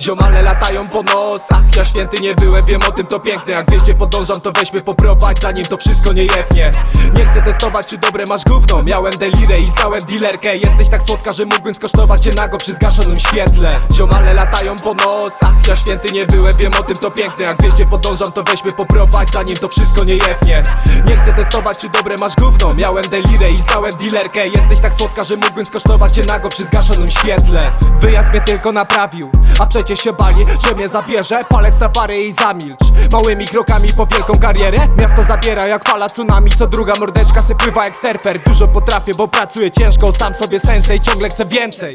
Ziomale latają po nosach. Ja święty nie byłem, wiem o tym to piękne. Jak wieście podążam to weźmy poprowadź Zanim to wszystko nie jebnie. Nie chcę testować czy dobre masz gówno. Miałem delirę i znałem dealerkę. Jesteś tak słodka, że mógłbym skosztować cię nago przy zgaszonym świetle. Ziomale latają po nosach. Ja święty nie byłem, wiem o tym to piękne. Jak wieście podążam to weźmy poprowadź Zanim to wszystko nie jebnie. Nie chcę testować czy dobre masz gówno. Miałem delirę i znałem dealerkę. Jesteś tak słodka, że mógłbym skosztować cię nago przy zgaszonym świetle. Wyjazd mnie tylko naprawił A przecież się bali, że mnie zabierze. Palec na pary i zamilcz. Małymi krokami po wielką karierę. Miasto zabiera jak fala tsunami. Co druga mordeczka se pływa jak surfer. Dużo potrafię, bo pracuję ciężko. Sam sobie sensei, ciągle chcę więcej.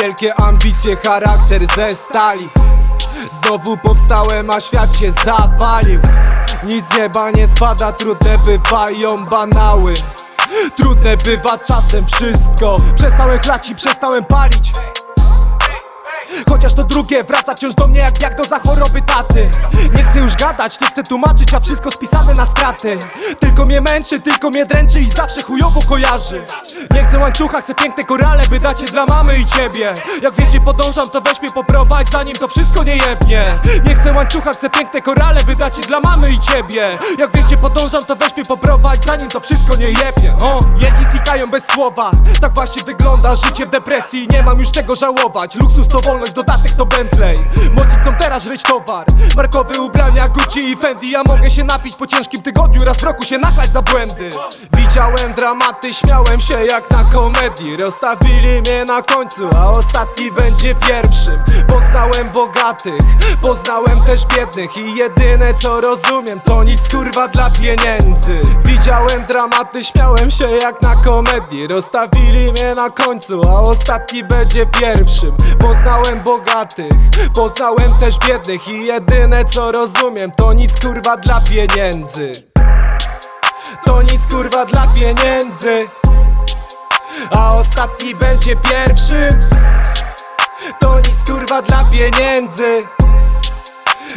Wielkie ambicje, charakter ze stali. Znowu powstałem, a świat się zawalił Nic z nieba nie spada, trudne bywają banały. Trudne bywa czasem wszystko. Przestałem chlać i przestałem palić. Chociaż to drugie wraca wciąż do mnie jak diagnoza choroby taty. Nie chcę już gadać, nie chcę tłumaczyć, a wszystko spisane na straty. Tylko mnie męczy, tylko mnie dręczy i zawsze chujowo kojarzy Nie chcę łańcucha, chcę piękne korale, by dać je dla mamy i ciebie. Jak wiesz, nie podążam, to weź mnie poprowadź, zanim to wszystko nie jebnie. Nie chcę łańcucha, chcę piękne korale, by dać je dla mamy i ciebie. Jak wiesz, nie podążam, to weź mnie poprowadź, zanim to wszystko nie jebnie. O, jedni znikają bez słowa, tak właśnie wygląda życie w depresji. Nie mam już czego żałować, luksus to wolność, dodatek to Bentley. Młodzi chcą teraz żreć towar. Markowe ubrania Gucci i Fendi. Ja mogę się napić po ciężkim tygodniu Raz w roku się nachlać za błędy. Widziałem dramaty, śmiałem się jak na komedii. Rozstawili mnie na końcu, a ostatni będzie pierwszym. Poznałem bogatych, poznałem też biednych I jedyne co rozumiem to nic kurwa dla pieniędzy. Widziałem dramaty, śmiałem się jak na komedii. Rozstawili mnie na końcu, a ostatni będzie pierwszym. Poznałem bogatych, poznałem też biednych I jedyne co rozumiem to nic kurwa dla pieniędzy. To nic kurwa dla pieniędzy. A ostatni będzie pierwszym To nic kurwa dla pieniędzy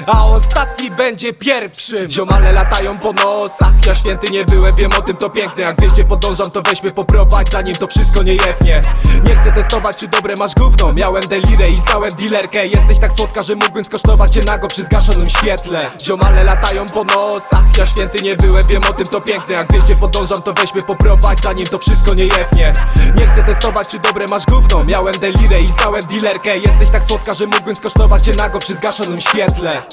a ostatni będzie pierwszym Ziomale latają po nosach. Ja święty nie byłem, wiem o tym to piękne. Jak wieście podążam to weźmy poprowadź Zanim to wszystko nie jebnie. Nie chcę testować czy dobre masz gówno. Miałem delirę i znałem dealerkę. Jesteś tak słodka, że mógłbym skosztować cię nago przy zgaszonym świetle. Ziomale latają po nosach. Ja święty nie byłem, wiem o tym to piękne. Jak wieście podążam to weźmy poprowadź Zanim to wszystko nie jebnie. Nie chcę testować czy dobre masz gówno. Miałem delirę i znałem dealerkę. Jesteś tak słodka, że mógłbym skosztować cię nago przy zgaszonym świetle